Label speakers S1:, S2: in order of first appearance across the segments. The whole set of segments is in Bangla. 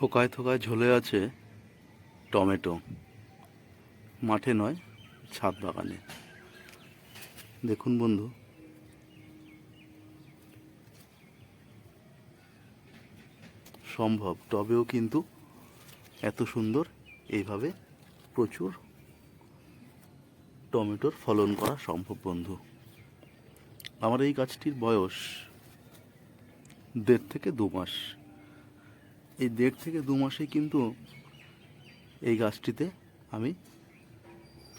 S1: থোকায় থোকায় ঝোলে আছে টমেটো। মাঠে নয়, ছাদ বাগানে। দেখুন বন্ধু। সম্ভব টবেও কিন্তু এত সুন্দর এইভাবে প্রচুর টমেটোর ফলন করা সম্ভব বন্ধু। আমার এই গাছটির বয়স দেড় থেকে দু মাস। এই দেড় থেকে দু মাসে কিন্তু এই গাছটিতে আমি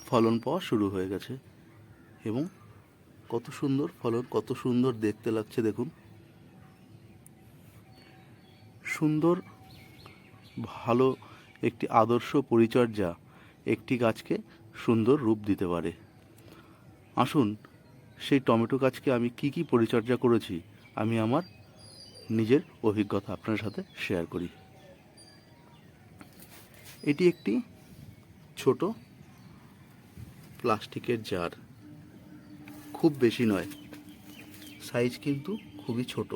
S1: ফলন পাওয়া শুরু হয়ে গেছে। এবং কত সুন্দর ফলন, কত সুন্দর দেখতে লাগছে, দেখুন। সুন্দর, ভালো একটি আদর্শ পরিচর্যা একটি গাছকে সুন্দর রূপ দিতে পারে। আসুন, সেই টমেটো গাছকে আমি কি কি পরিচর্যা করেছি, আমি আমার নিজের অভিজ্ঞতা আপনার সাথে শেয়ার করি। এটি একটি ছোট প্লাস্টিকের জার খুব বেশি নয় সাইজ কিন্তু খুবই ছোট।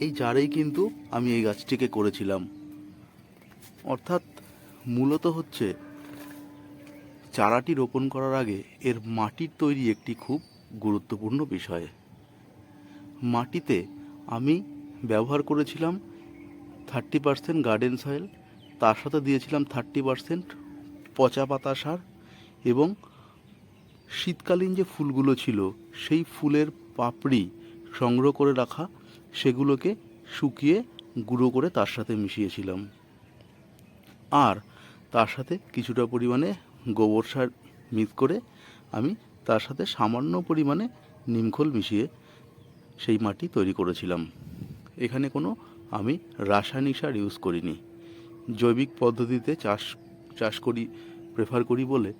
S1: এই জারেই কিন্তু আমি এই গাছটিকে করেছিলাম। অর্থাৎ মূলত হচ্ছে চারাটি রোপণ করার আগে এর মাটির তৈরি একটি খুব গুরুত্বপূর্ণ বিষয়। মাটিতে আমি ব্যবহার করেছিলাম থার্টি পার্সেন্ট গার্ডেন সয়েল তার সাথে দিয়েছিলাম থার্টি পার্সেন্ট পচা পাতা সার এবং শীতকালীন যে ফুলগুলো ছিল, সেই ফুলের পাপড়ি সংগ্রহ করে রাখা, সেগুলোকে শুকিয়ে গুঁড়ো করে তার সাথে মিশিয়েছিলাম। আর তার সাথে কিছুটা পরিমাণে গোবর সার মিক্স করে আমি তার সাথে সামান্য পরিমাণে নিমখোল মিশিয়ে সেই মাটি তৈরি করেছিলাম। এখানে কোনো আমি রাসায়নিক সার ইউজ করিনি। জৈবিক পদ্ধতিতে চাষ চাষ করি প্রেফার করি বলে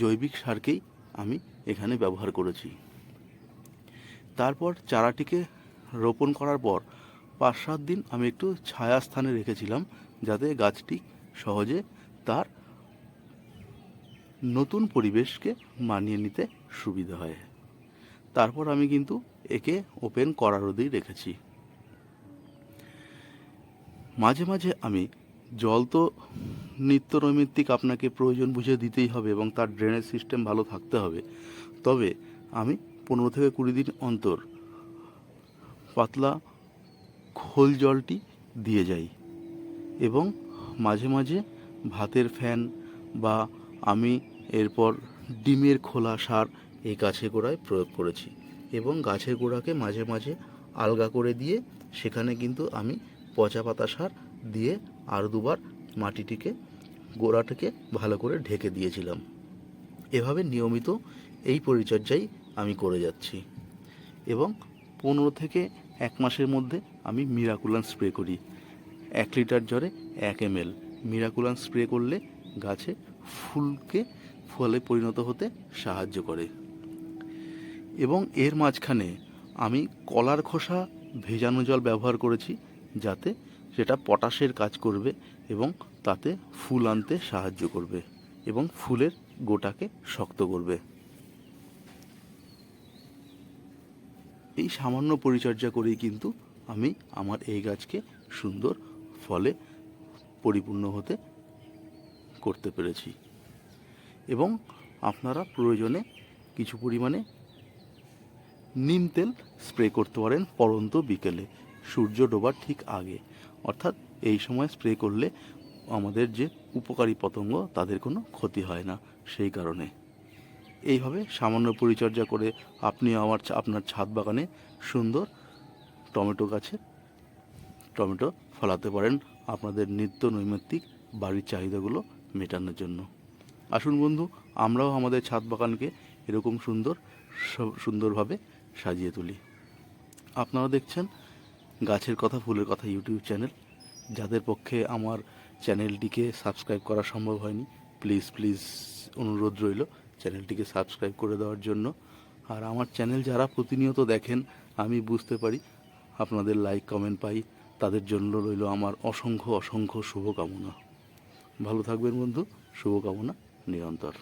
S1: জৈবিক সারকেই আমি এখানে ব্যবহার করেছি। তারপর চারাটিকে রোপণ করার পর পাঁচ সাত দিন আমি একটু ছায়া স্থানে রেখেছিলাম যাতে গাছটি সহজে তার নতুন পরিবেশকে মানিয়ে নিতে সুবিধা হয়। তারপর আমি কিন্তু একে ওপেন করা রোদেই রেখেছি। মাঝে মাঝে আমি জল তো নিত্য নৈমিত্তিক আপনাকে প্রয়োজন বুঝে দিতেই হবে এবং তার ড্রেনেজ সিস্টেম ভালো থাকতে হবে। তবে আমি পনেরো থেকে কুড়ি দিন অন্তর পাতলা খোল জলটি দিয়ে যাই এবং মাঝে মাঝে ভাতের ফ্যান বা আমি এরপর ডিমের খোলা সার এই গাছের গোড়ায় প্রয়োগ করেছি এবং গাছের গোড়াকে মাঝে মাঝে আলগা করে দিয়ে সেখানে কিন্তু আমি পচা পাতা সার দিয়ে আর দুবার মাটিটিকে, গোড়াটাকে ভালো করে ঢেকে দিয়েছিলাম। এভাবে নিয়মিত এই পরিচর্যাই আমি করে যাচ্ছি। এবং পনেরো থেকে এক মাসের মধ্যে আমি মিরাকুলান স্প্রে করি। এক লিটার জ্বরে এক এম এল মিরাকুলান স্প্রে করলে গাছে ফুলকে, ফলে পরিণত হতে সাহায্য করে। এবং এর মাঝখানে আমি কলার খোসা ভেজানো জল ব্যবহার করেছি যাতে সেটা পটাশের কাজ করবে এবং তাতে ফুল আনতে সাহায্য করবে এবং ফুলের গোটাকে শক্ত করবে। এই সামান্য পরিচর্যা করেই কিন্তু আমি আমার এই গাছকে সুন্দর ফলে পরিপূর্ণ হতে করতে পেরেছি। এবং আপনারা প্রয়োজনে কিছু পরিমাণে নিম তেল স্প্রে করতে পারেন পরন্ত বিকেলে। সূর্য ডোবার ঠিক আগে। অর্থাৎ এই সময় স্প্রে করলে আমাদের যে উপকারী পতঙ্গ, তাদের কোনো ক্ষতি হয় না সেই কারণে। এইভাবে সামান্য পরিচর্যা করে আপনি আমার আপনার ছাদ বাগানে সুন্দর টমেটো গাছে টমেটো ফলাতে পারেন আপনাদের নিত্য নৈমিত্তিক বাড়ির চাহিদাগুলো মেটানোর জন্য। আসুন বন্ধু, আমরাও আমাদের ছাদ বাগানকে এরকম সুন্দর সুন্দরভাবে সাজিয়ে তুলি। আপনারা দেখছেন গাছের কথা, ফুলের কথা ইউটিউব চ্যানেল। যাদের পক্ষে আমার চ্যানেলটিকে সাবস্ক্রাইব করা সম্ভব হয়নি, প্লিজ প্লিজ অনুরোধ রইল চ্যানেলটিকে সাবস্ক্রাইব করে দেওয়ার জন্য। আর আমার চ্যানেল যারা প্রতিনিয়ত দেখেন, আমি বুঝতে পারি আপনাদের লাইক, কমেন্ট পাই, তাদের জন্য রইল আমার অসংখ্য অসংখ্য শুভকামনা। ভালো থাকবেন বন্ধু, শুভকামনা নিরন্তর।